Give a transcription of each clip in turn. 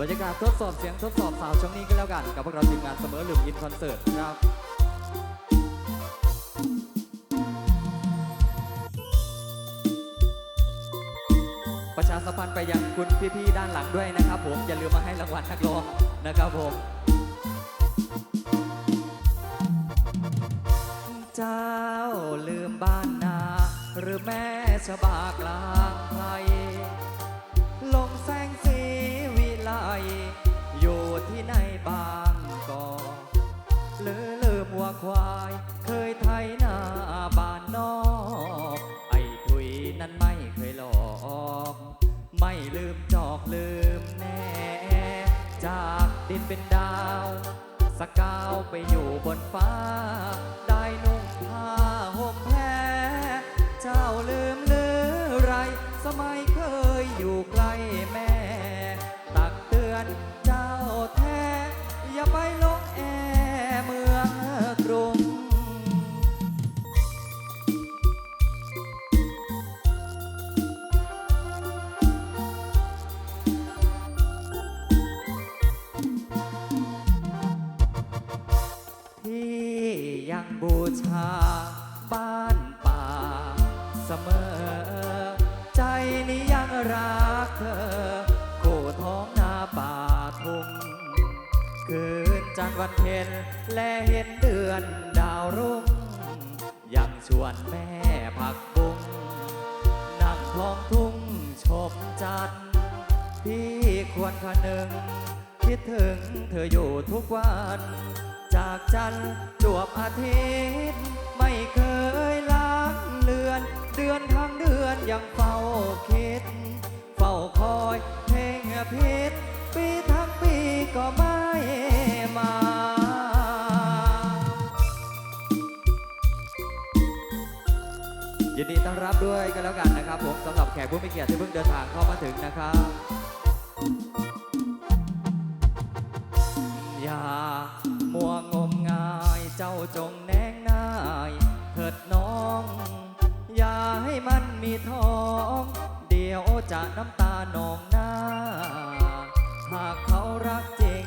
บรรยากาศทดสอบเสียงทดสอบสาวช่วงนี้ก็แล้วกัน กับพวกเราทีมงานเสมอลืมอินคอนเสิร์ตครับประชาสัมพันธ์ไปยังคุณพี่ๆด้านหลังด้วยนะครับผมอย่าลืมมาให้รางวัลนักร้องนะครับผมเจ้าลืมบ้านนาหรือแม่ชะบากลางไพรลงแสงสี หลอก ไม่ลืมจอกลืมแน่ จากดินเป็นดาว สกาวไปอยู่บนฟ้า ได้นุ่งผ้าห่มแพรเจ้าลืมหรือไร สมัยเคยอยู่ใกล้แม่ ตักเตือนเจ้าแท้ อย่าไปลง ชา บ้านป่า เสมอ ใจนี้ยังรักเธอ โคท้องนาป่าทุ่งคืนจันทร์วันเพ็ญและเห็นเดือนดาวรุ่ง ยังชวนแม่ผักบุ้งนั่งท้องทุ่งชมจันทร์พี่ควรคนึง คิดถึงเธออยู่ทุกวัน จากจันทร์จวบอาทิตย์ ไม่เคยล้างเลือน เดือนทั้งเดือนยังเฝ้าคิด เฝ้าคอยเพลงพิษปีทั้งปีก็ไม่มายินดีต้อนรับด้วยกันแล้วกันนะครับผมสำหรับแขกผู้มีเกียรติที่เพิ่งเดินทางเข้ามาถึงนะครับ แนงนายเถิดน้อง อย่าให้มันมีท้อง เดี๋ยวจะน้ำตาหนองหน้า หากเขารักจริง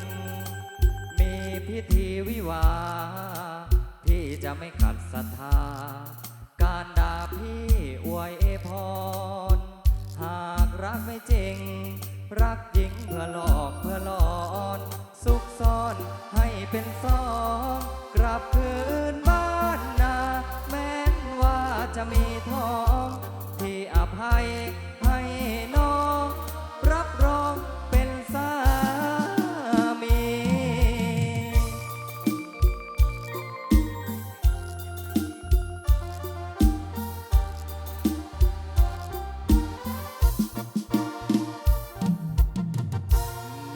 มีพิธีวิวา พี่จะไม่ขัดศรัทธา การด่าพี่อวยเอพร หากรักไม่จริง รักจริงเพื่อหลอกเพื่อหลอน ซุกซ่อนให้เป็นซอง ทอง ที่อภัยให้น้อง รับรองเป็นสามี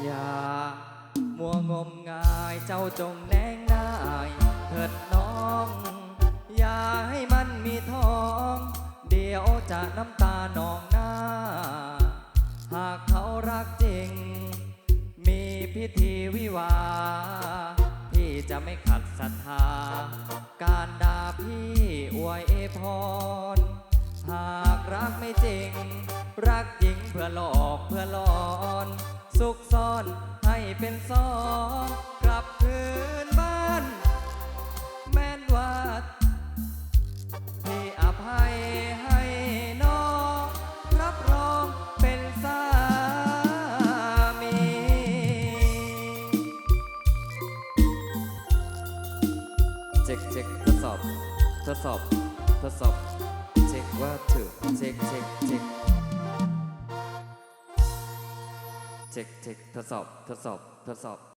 อย่ามัวงมงายเจ้าจงแนงนาย เถิดน้อง อย่าให้มัน ยวจะน้ำตาหนองหน้า หากเขารักจริง มีพิธีวิวา พี่จะไม่ขัดศรัทธา การด่าพี่อวยพร หากรักไม่จริง รักจริงเพื่อหลอกเพื่อหลอนซุกซ่อนให้เป็นซ้อง ช็คเช็คทดสอบทดสอบทดสอบเช็คว่าถูกเช็คเช็คเช็คเช็คเช็คทดสอบทดสอบทดสอบ